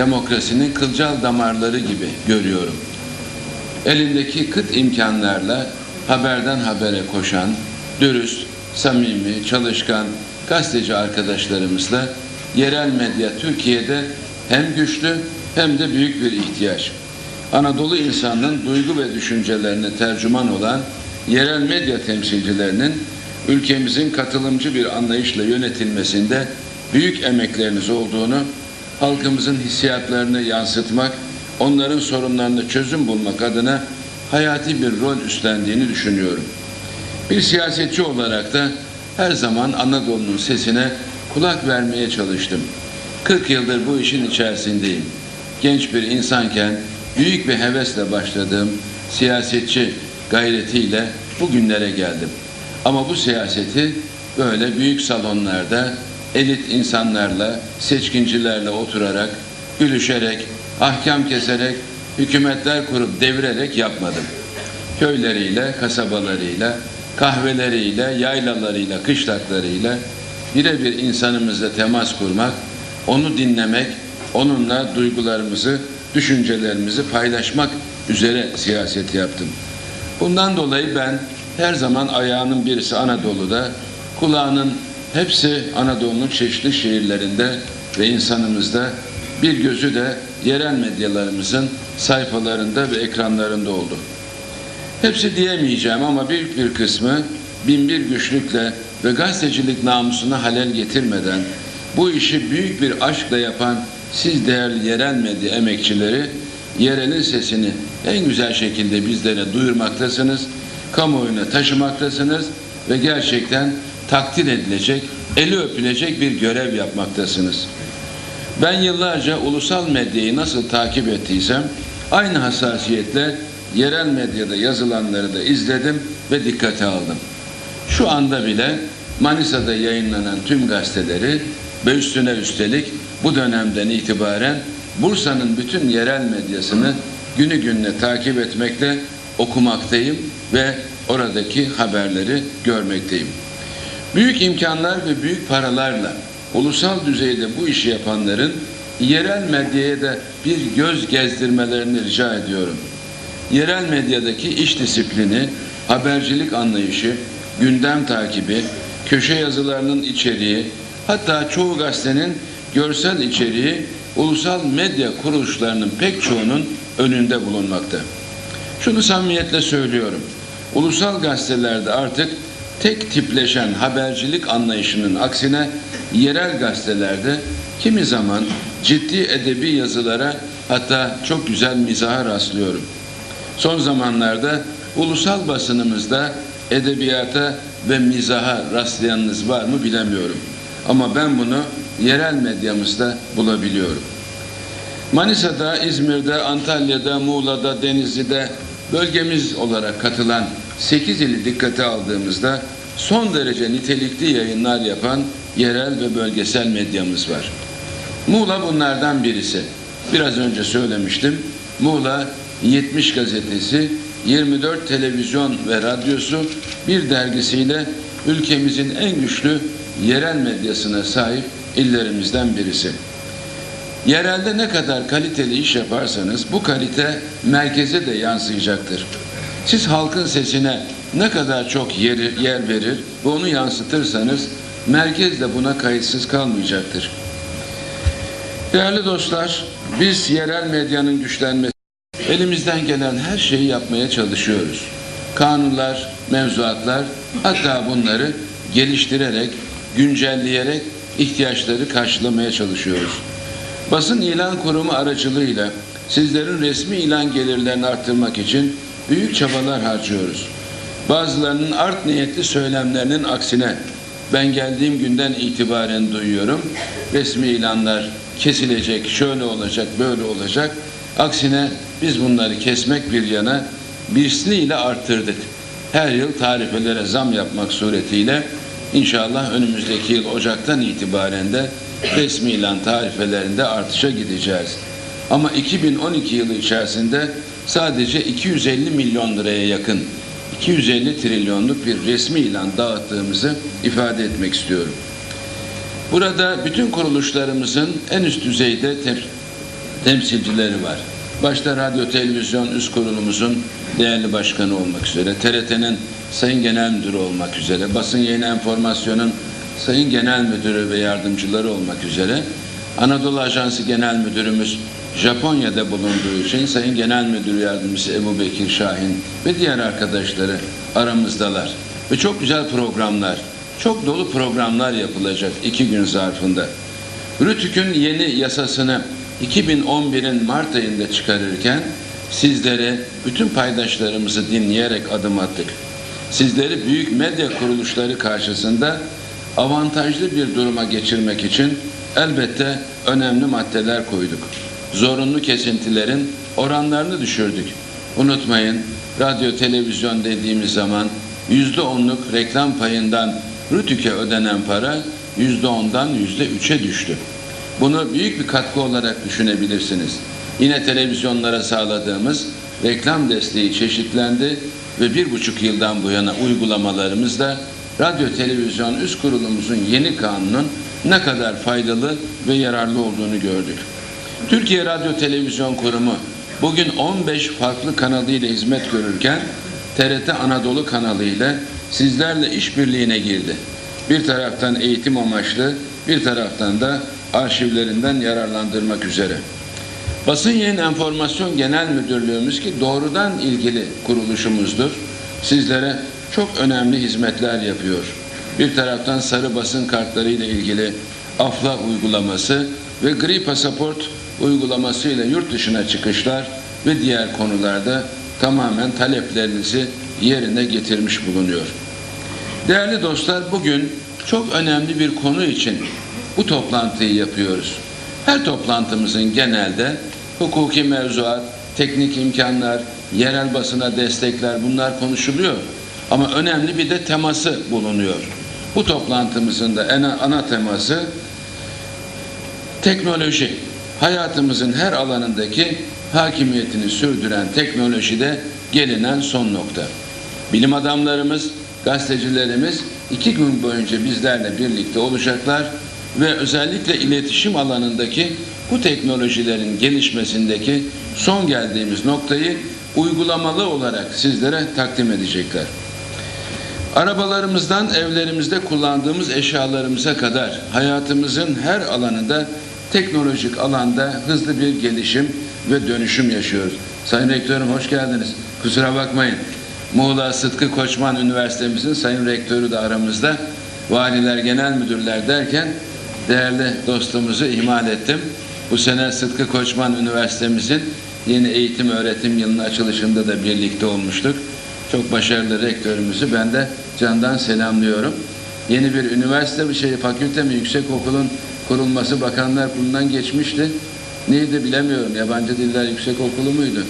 demokrasinin kılcal damarları gibi görüyorum. Elindeki kıt imkanlarla haberden habere koşan, dürüst, samimi, çalışkan gazeteci arkadaşlarımızla yerel medya Türkiye'de hem güçlü hem de büyük bir ihtiyaç. Anadolu insanının duygu ve düşüncelerine tercüman olan yerel medya temsilcilerinin ülkemizin katılımcı bir anlayışla yönetilmesinde büyük emekleriniz olduğunu, halkımızın hissiyatlarını yansıtmak, onların sorunlarına çözüm bulmak adına hayati bir rol üstlendiğini düşünüyorum. Bir siyasetçi olarak da her zaman Anadolu'nun sesine kulak vermeye çalıştım. 40 yıldır bu işin içerisindeyim. Genç bir insanken büyük bir hevesle başladığım siyasetçi gayretiyle bugünlere geldim. Ama bu siyaseti böyle büyük salonlarda elit insanlarla, seçkincilerle oturarak, gülüşerek, ahkam keserek, hükümetler kurup devirerek yapmadım. Köyleriyle, kasabalarıyla, kahveleriyle, yaylalarıyla, kışlaklarıyla birebir insanımızla temas kurmak, onu dinlemek, onunla duygularımızı, düşüncelerimizi paylaşmak üzere siyaset yaptım. Bundan dolayı ben her zaman ayağının birisi Anadolu'da, kulağının hepsi Anadolu'nun çeşitli şehirlerinde ve insanımızda, bir gözü de yerel medyalarımızın sayfalarında ve ekranlarında oldu. Hepsi diyemeyeceğim ama büyük bir kısmı bin bir güçlükle ve gazetecilik namusuna halel getirmeden bu işi büyük bir aşkla yapan siz değerli yerel medya emekçileri yerelin sesini en güzel şekilde bizlere duyurmaktasınız, kamuoyuna taşımaktasınız ve gerçekten takdir edilecek, eli öpülecek bir görev yapmaktasınız. Ben yıllarca ulusal medyayı nasıl takip ettiysem aynı hassasiyetle yerel medyada yazılanları da izledim ve dikkate aldım. Şu anda bile Manisa'da yayınlanan tüm gazeteleri ve üstüne üstelik bu dönemden itibaren Bursa'nın bütün yerel medyasını günü gününe takip etmekle okumaktayım ve oradaki haberleri görmekteyim. Büyük imkanlar ve büyük paralarla ulusal düzeyde bu işi yapanların yerel medyaya da bir göz gezdirmelerini rica ediyorum. Yerel medyadaki iş disiplini, habercilik anlayışı, gündem takibi, köşe yazılarının içeriği, hatta çoğu gazetenin görsel içeriği ulusal medya kuruluşlarının pek çoğunun önünde bulunmakta. Şunu samimiyetle söylüyorum. Ulusal gazetelerde artık tek tipleşen habercilik anlayışının aksine yerel gazetelerde kimi zaman ciddi edebi yazılara hatta çok güzel mizaha rastlıyorum. Son zamanlarda ulusal basınımızda edebiyata ve mizaha rastlayanınız var mı bilemiyorum. Ama ben bunu yerel medyamızda bulabiliyorum. Manisa'da, İzmir'de, Antalya'da, Muğla'da, Denizli'de bölgemiz olarak katılan 8 ili dikkate aldığımızda son derece nitelikli yayınlar yapan yerel ve bölgesel medyamız var. Muğla bunlardan birisi. Biraz önce söylemiştim. Muğla 70 gazetesi, 24 televizyon ve radyosu bir dergisiyle ülkemizin en güçlü yerel medyasına sahip illerimizden birisi. Yerelde ne kadar kaliteli iş yaparsanız bu kalite merkeze de yansıyacaktır. Siz halkın sesine ne kadar çok yer, yer verir ve onu yansıtırsanız merkez de buna kayıtsız kalmayacaktır. Değerli dostlar, biz yerel medyanın güçlenmesi elimizden gelen her şeyi yapmaya çalışıyoruz. Kanunlar, mevzuatlar hatta bunları geliştirerek, güncelleyerek ihtiyaçları karşılamaya çalışıyoruz. Basın ilan kurumu aracılığıyla sizlerin resmi ilan gelirlerini arttırmak için büyük çabalar harcıyoruz. Bazılarının art niyetli söylemlerinin aksine ben geldiğim günden itibaren duyuyorum. Resmi ilanlar kesilecek, şöyle olacak, böyle olacak. Aksine biz bunları kesmek bir yana misliyle arttırdık. Her yıl tarifelere zam yapmak suretiyle inşallah önümüzdeki yıl Ocak'tan itibaren de resmi ilan tarifelerinde artışa gideceğiz. Ama 2012 yılı içerisinde sadece 250 milyon liraya yakın 250 trilyonluk bir resmi ilan dağıttığımızı ifade etmek istiyorum. Burada bütün kuruluşlarımızın en üst düzeyde temsilcileri var. Başta Radyo Televizyon Üst Kurulumuzun değerli başkanı olmak üzere, TRT'nin Sayın Genel Müdürü olmak üzere, Basın Yayın Enformasyon'un Sayın Genel Müdürü ve yardımcıları olmak üzere, Anadolu Ajansı Genel Müdürümüz Japonya'da bulunduğu için Sayın Genel Müdür Yardımcısı Ebu Bekir Şahin ve diğer arkadaşları aramızdalar. Ve çok güzel programlar, çok dolu programlar yapılacak iki gün zarfında. Rütük'ün yeni yasasını 2011'in Mart ayında çıkarırken sizlere bütün paydaşlarımızı dinleyerek adım attık. Sizleri büyük medya kuruluşları karşısında avantajlı bir duruma geçirmek için elbette önemli maddeler koyduk. Zorunlu kesintilerin oranlarını düşürdük. Unutmayın radyo televizyon dediğimiz zaman yüzde onluk reklam payından Rütük'e ödenen para yüzde ondan yüzde üçe düştü. Bunu büyük bir katkı olarak düşünebilirsiniz. Yine televizyonlara sağladığımız reklam desteği çeşitlendi ve bir buçuk yıldan bu yana uygulamalarımızda radyo televizyon üst kurulumuzun yeni kanunun ne kadar faydalı ve yararlı olduğunu gördük. Türkiye Radyo Televizyon Kurumu bugün 15 farklı kanalıyla hizmet görürken TRT Anadolu kanalı ile sizlerle işbirliğine girdi. Bir taraftan eğitim amaçlı, bir taraftan da arşivlerinden yararlandırmak üzere. Basın Yayın Enformasyon Genel Müdürlüğümüz ki doğrudan ilgili kuruluşumuzdur. Sizlere çok önemli hizmetler yapıyor. Bir taraftan sarı basın kartları ile ilgili afla uygulaması ve gri pasaport uygulaması ile yurt dışına çıkışlar ve diğer konularda tamamen taleplerinizi yerine getirmiş bulunuyor. Değerli dostlar bugün çok önemli bir konu için bu toplantıyı yapıyoruz. Her toplantımızın genelde hukuki mevzuat, teknik imkanlar, yerel basına destekler bunlar konuşuluyor. Ama önemli bir de teması bulunuyor. Bu toplantımızın da en ana teması teknoloji. Hayatımızın her alanındaki hakimiyetini sürdüren teknolojide gelinen son nokta. Bilim adamlarımız, gazetecilerimiz iki gün boyunca bizlerle birlikte olacaklar ve özellikle iletişim alanındaki bu teknolojilerin gelişmesindeki son geldiğimiz noktayı uygulamalı olarak sizlere takdim edecekler. Arabalarımızdan evlerimizde kullandığımız eşyalarımıza kadar hayatımızın her alanında teknolojik alanda hızlı bir gelişim ve dönüşüm yaşıyoruz. Sayın Rektörüm hoş geldiniz. Kusura bakmayın. Muğla Sıtkı Koçman Üniversitemizin Sayın Rektörü de aramızda. Valiler, genel müdürler derken değerli dostumuzu ihmal ettim. Bu sene Sıtkı Koçman Üniversitemizin yeni eğitim öğretim yılının açılışında da birlikte olmuştuk. Çok başarılı rektörümüzü ben de candan selamlıyorum. Yeni bir üniversite bir şey fakülte mi yüksek okulun kurulması bakanlar kurulundan geçmişti. Neydi bilemiyorum. Yabancı Diller Yüksek Okulu muydu?